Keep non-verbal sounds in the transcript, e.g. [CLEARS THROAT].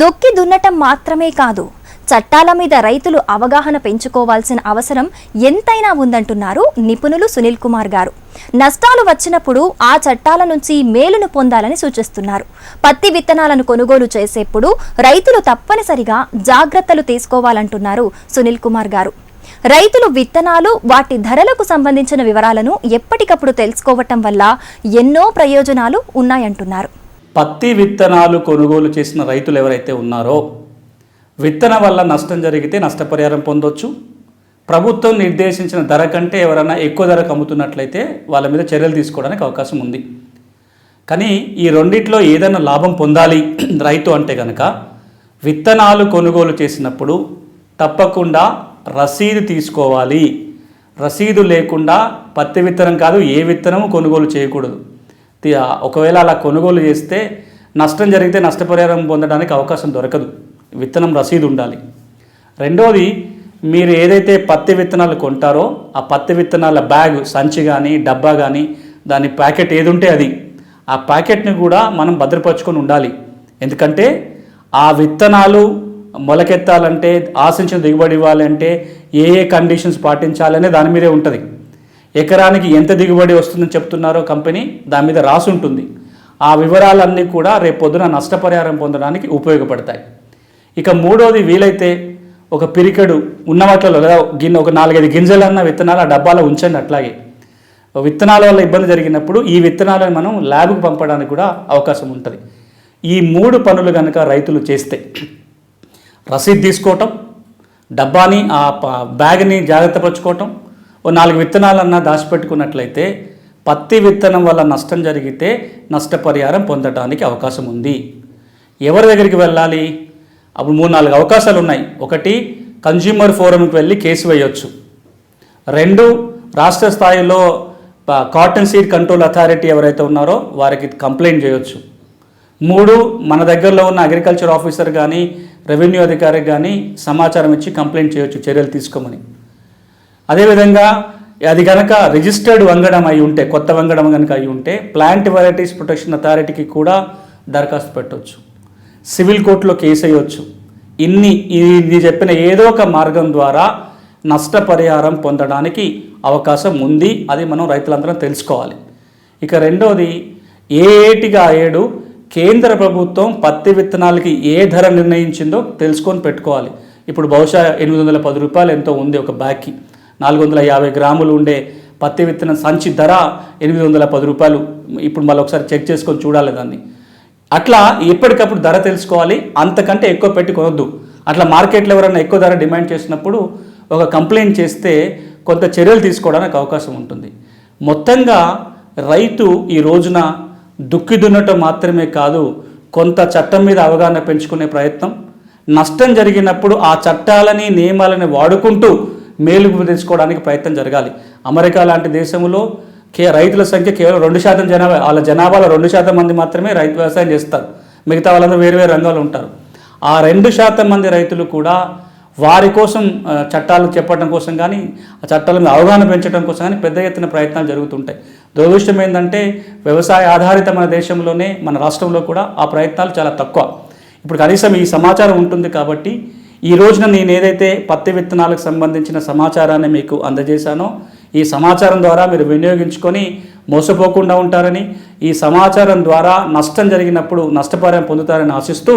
దొక్కి దున్నటం మాత్రమే కాదు చట్టాల మీద రైతులు అవగాహన పెంచుకోవాల్సిన అవసరం ఎంతైనా ఉందంటున్నారు నిపుణులు సునీల్ కుమార్ గారు. నష్టాలు వచ్చినప్పుడు ఆ చట్టాల నుంచి మేలును పొందాలని సూచిస్తున్నారు. పత్తి విత్తనాలను కొనుగోలు చేసేప్పుడు రైతులు తప్పనిసరిగా జాగ్రత్తలు తీసుకోవాలంటున్నారు సునీల్ కుమార్ గారు. రైతులు విత్తనాలు వాటి ధరలకు సంబంధించిన వివరాలను ఎప్పటికప్పుడు తెలుసుకోవటం వల్ల ఎన్నో ప్రయోజనాలు ఉన్నాయంటున్నారు. పత్తి విత్తనాలు కొనుగోలు చేసిన రైతులు ఎవరైతే ఉన్నారో విత్తనం వల్ల నష్టం జరిగితే నష్టపరిహారం పొందొచ్చు. ప్రభుత్వం నిర్దేశించిన ధర కంటే ఎవరైనా ఎక్కువ ధరకు అమ్ముతున్నట్లయితే వాళ్ళ మీద చర్యలు తీసుకోవడానికి అవకాశం ఉంది. కానీ ఈ రెండిట్లో ఏదైనా లాభం పొందాలి [CLEARS THROAT] రైతు అంటే కనుక విత్తనాలు కొనుగోలు చేసినప్పుడు తప్పకుండా రసీదు తీసుకోవాలి. రసీదు లేకుండా పత్తి విత్తనం కాదు ఏ విత్తనము కొనుగోలు చేయకూడదు. ఒకవేళ అలా కొనుగోలు చేస్తే నష్టం జరిగితే నష్టపరిహారం పొందడానికి అవకాశం దొరకదు. విత్తనం రసీదు ఉండాలి. రెండోది మీరు ఏదైతే పత్తి విత్తనాలు కొంటారో ఆ పత్తి విత్తనాల బ్యాగ్ సంచి కానీ డబ్బా కానీ దాని ప్యాకెట్ ఏది ఉంటే అది. ఆ ప్యాకెట్ని కూడా మనం భద్రపరచుకొని ఉండాలి. ఎందుకంటే ఆ విత్తనాలు మొలకెత్తాలంటే ఆశించిన దిగుబడి ఇవ్వాలంటే ఏ ఏ కండిషన్స్ పాటించాలనే దాని మీదే ఉంటుంది. ఎకరానికి ఎంత దిగుబడి వస్తుందని చెప్తున్నారో కంపెనీ దాని మీద రాసి ఉంటుంది ఆ వివరాలన్నీ కూడా రేపు పొద్దున నష్టపరిహారం పొందడానికి ఉపయోగపడతాయి. ఇక మూడోది వీలైతే ఒక పిరికెడు ఉన్న వాటిలో లేదా గిన్నె ఒక నాలుగైదు గింజలన్న విత్తనాలు ఆ డబ్బాలో ఉంచండి అట్లాగే. విత్తనాల వల్ల ఇబ్బంది జరిగినప్పుడు ఈ విత్తనాలను మనం ల్యాబ్కు పంపడానికి కూడా అవకాశం ఉంటుంది. ఈ మూడు పనులు కనుక రైతులు చేస్తే రసీదు తీసుకోవటం డబ్బాని ఆ బ్యాగ్ని జాగ్రత్తపరచుకోవటం ఓ నాలుగు విత్తనాలన్నా దాచిపెట్టుకున్నట్లయితే పత్తి విత్తనం వల్ల నష్టం జరిగితే నష్టపరిహారం పొందడానికి అవకాశం ఉంది. ఎవరి దగ్గరికి వెళ్ళాలి? అప్పుడు మూడు నాలుగు అవకాశాలు ఉన్నాయి. ఒకటి కన్జ్యూమర్ ఫోరంకి వెళ్ళి కేసు వేయొచ్చు. రెండు రాష్ట్ర స్థాయిలో కాటన్ సీడ్ కంట్రోల్ అథారిటీ ఎవరైతే ఉన్నారో వారికి కంప్లైంట్ చేయొచ్చు. మూడు మన దగ్గరలో ఉన్న అగ్రికల్చర్ ఆఫీసర్ కానీ రెవెన్యూ అధికారికి కానీ సమాచారం ఇచ్చి కంప్లైంట్ చేయొచ్చు చర్యలు తీసుకోమని. అదేవిధంగా అది కనుక రిజిస్టర్డ్ వంగడం అయి ఉంటే కొత్త వంగడం కనుక అయి ఉంటే ప్లాంట్ వెరైటీస్ ప్రొటెక్షన్ అథారిటీకి కూడా దరఖాస్తు పెట్టవచ్చు సివిల్ కోర్టులో కేసు అయ్యొచ్చు. ఇన్ని ఇది చెప్పిన ఏదో ఒక మార్గం ద్వారా నష్టపరిహారం పొందడానికి అవకాశం ఉంది. అది మనం రైతులందరం తెలుసుకోవాలి. ఇక రెండోది ఏ ఏటిగా ఏడు కేంద్ర ప్రభుత్వం పత్తి విత్తనాలకి ఏ ధర నిర్ణయించిందో తెలుసుకొని పెట్టుకోవాలి. ఇప్పుడు బహుశా ఎనిమిది వందల పది రూపాయలు ఎంతో ఉంది ఒక బ్యాగ్కి నాలుగు వందల యాభై గ్రాములు ఉండే పత్తి విత్తనం సంచి ధర ఎనిమిది వందల పది రూపాయలు. ఇప్పుడు మళ్ళీ ఒకసారి చెక్ చేసుకొని చూడాలి దాన్ని. అట్లా ఎప్పటికప్పుడు ధర తెలుసుకోవాలి. అంతకంటే ఎక్కువ పెట్టి కొనొద్దు. అట్లా మార్కెట్లో ఎవరైనా ఎక్కువ ధర డిమాండ్ చేసినప్పుడు ఒక కంప్లైంట్ చేస్తే కొంత చర్యలు తీసుకోవడానికి అవకాశం ఉంటుంది. మొత్తంగా రైతు ఈ రోజున దుక్కి దున్నటం మాత్రమే కాదు కొంత చట్టం మీద అవగాహన పెంచుకునే ప్రయత్నం. నష్టం జరిగినప్పుడు ఆ చట్టాలని నియమాలని వాడుకుంటూ మేలుకు తెచ్చుకోవడానికి ప్రయత్నం జరగాలి. అమెరికా లాంటి దేశంలో కే రైతుల సంఖ్య కేవలం రెండు శాతం జనాభా వాళ్ళ జనాభాలో రెండు శాతం మంది మాత్రమే రైతు వ్యవసాయం చేస్తారు. మిగతా వాళ్ళందరూ వేరు వేరు రంగాలు ఉంటారు. ఆ రెండు శాతం మంది రైతులు కూడా వారి కోసం చట్టాలు చెప్పడం కోసం కానీ ఆ చట్టాల మీద అవగాహన పెంచడం కోసం కానీ పెద్ద ఎత్తున ప్రయత్నాలు జరుగుతుంటాయి. దురదృష్టం ఏంటంటే వ్యవసాయ ఆధారిత మన దేశంలోనే మన రాష్ట్రంలో కూడా ఆ ప్రయత్నాలు చాలా తక్కువ. ఇప్పుడు కనీసం ఈ సమాచారం ఉంటుంది కాబట్టి ఈ రోజున నేను ఏదైతే పత్తి విత్తనాలకు సంబంధించిన సమాచారాన్ని మీకు అందజేశానో ఈ సమాచారం ద్వారా మీరు వినియోగించుకొని మోసపోకుండా ఉంటారని ఈ సమాచారం ద్వారా నష్టం జరిగినప్పుడు నష్టపరిహారం పొందుతారని ఆశిస్తూ